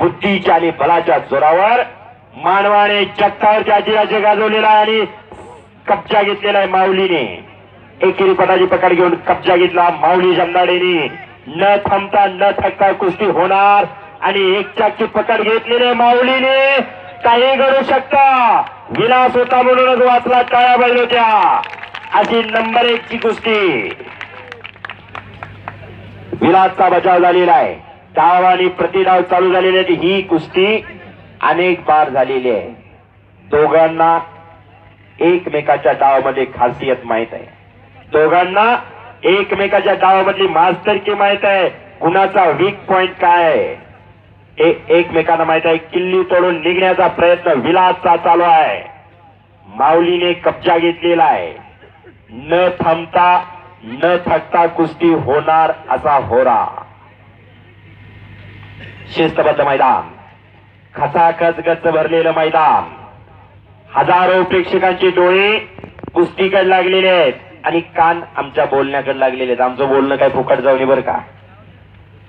बुद्धीच्या आणि बलाच्या जोरावर मानवाने चक्कावरच्या अधिराज्य गाजवलेला आहे आणि कब्जा घेतलेला आहे माऊलीने. एकेरी पदाची पकड घेऊन कब्जा घेतला माऊली जमदाडेने. न थांबता न थकता कुस्ती होणार आणि एक चाकची पकड घेतलेली आहे माऊलीने. काही घडू शकता. विलास होता म्हणूनच वाचला टाळ्या बैल होत्या अशी नंबर एक ची कुस्ती. विलासचा बचाव झालेला आहे. डाव आणि प्रतिडाव चालू झालेली आहे ही कुस्ती अनेक बार झालेली आहे. दोघांना एकमेकाच्या डावामध्ये खासियत माहीत आहे. दोघांना एकमेकाच्या डावामधली मास्तरकी माहीत आहे? कुणाचा वीक पॉइंट काय आहे? एकमेकांना माहीत आहे किल्ली तोडून निघण्याचा प्रयत्न विलासचा चालू आहे. माऊलीने कब्जा घेतलेला आहे. न थांबता न थकता कुस्ती होणार असा होरा. शिस्तबद्ध मैदान. खचाखच गच भरलेलं मैदान. हजारो प्रेक्षकांचे डोळे कुस्तीकडे लागलेले आहेत आणि कान आमच्या बोलण्याकडे लागलेले आहेत. आमचं बोलणं काय फुकट जाऊन बरं का?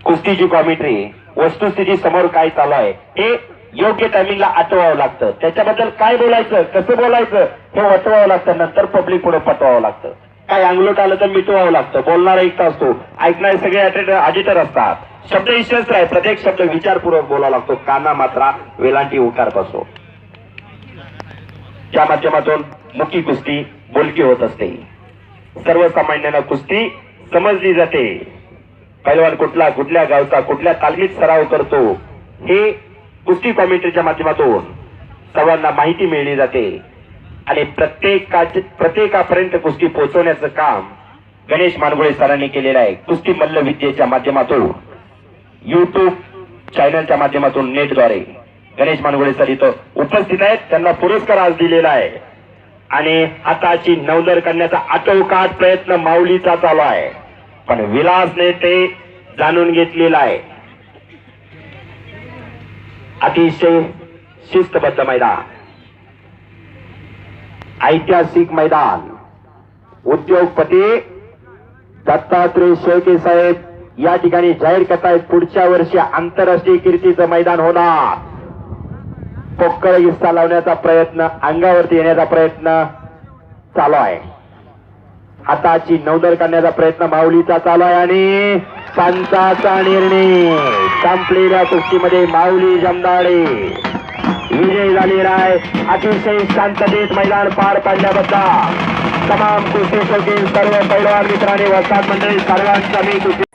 कुस्तीची कॉमेंट्री वस्तुस्थिती समोर काय चालू आहे हे योग्य टायमिंगला आठवावं लागतं. त्याच्याबद्दल काय बोलायचं कसं बोलायचं हे वटवावं लागतं. नंतर पब्लिक पुढे पटवावं लागतं. काय अंगलोट आलं तर मिटवावं लागतं. बोलणारा एकटा असतो. ऐकणारे सगळे ऑडिटर असतात. शब्द इशस्त्र आहे. प्रत्येक शब्द विचारपूर्वक बोलावा लागतो. काना मात्रा वेलांटी उकार बसो त्या माध्यमातून मुखी कुस्ती बोलकी होत असते. सर्वसामान्यांना कुस्ती समजली जाते. पैलवान कुठला कुठल्या गावचा कुठल्या तालमीत सराव करतो हे कुस्ती कॉमेंट्रीच्या माध्यमातून सर्वांना माहिती मिळली जाते. आणि प्रत्येकाचे प्रत्येकापर्यंत कुस्ती पोहोचवण्याचं काम गणेश मानगुळे सरांनी केलेलं आहे. कुस्ती मल्लविद्येच्या माध्यमातून युट्यूब चॅनलच्या माध्यमातून नेटद्वारे. गणेश मानगुळे सर इथं उपस्थित आहेत. त्यांना पुरस्कार आज दिलेला आहे. आणि हाताची नवदर करण्याचा आटोकाट प्रयत्न माऊलीचा चालू आहे. पण विलासने ते जाणून घेतलेलं आहे. अतिशय शिस्तबद्ध मैदान. ऐतिहासिक मैदान. उद्योगपती दत्तात्रय शेळके साहेब या ठिकाणी जाहीर करतायत पुढच्या वर्षी आंतरराष्ट्रीय कीर्तीचं मैदान होणार. पोक्कळ हिस्सा लावण्याचा प्रयत्न अंगावरती येण्याचा प्रयत्न चालू आहे. हाताची नौदर करण्याचा प्रयत्न माऊलीचा चालू आहे आणि पंचाचा निर्णय संपलेल्या कुस्तीमध्ये माऊली जमदाडे. विजय झालेला आहे अतिशय शांततेत मैदान पार पाडल्याबद्दल तमाम कुस्ती सर्व पैलवान मित्रांनी वसाहत मंडळी सर्वांचा मी कुस्ती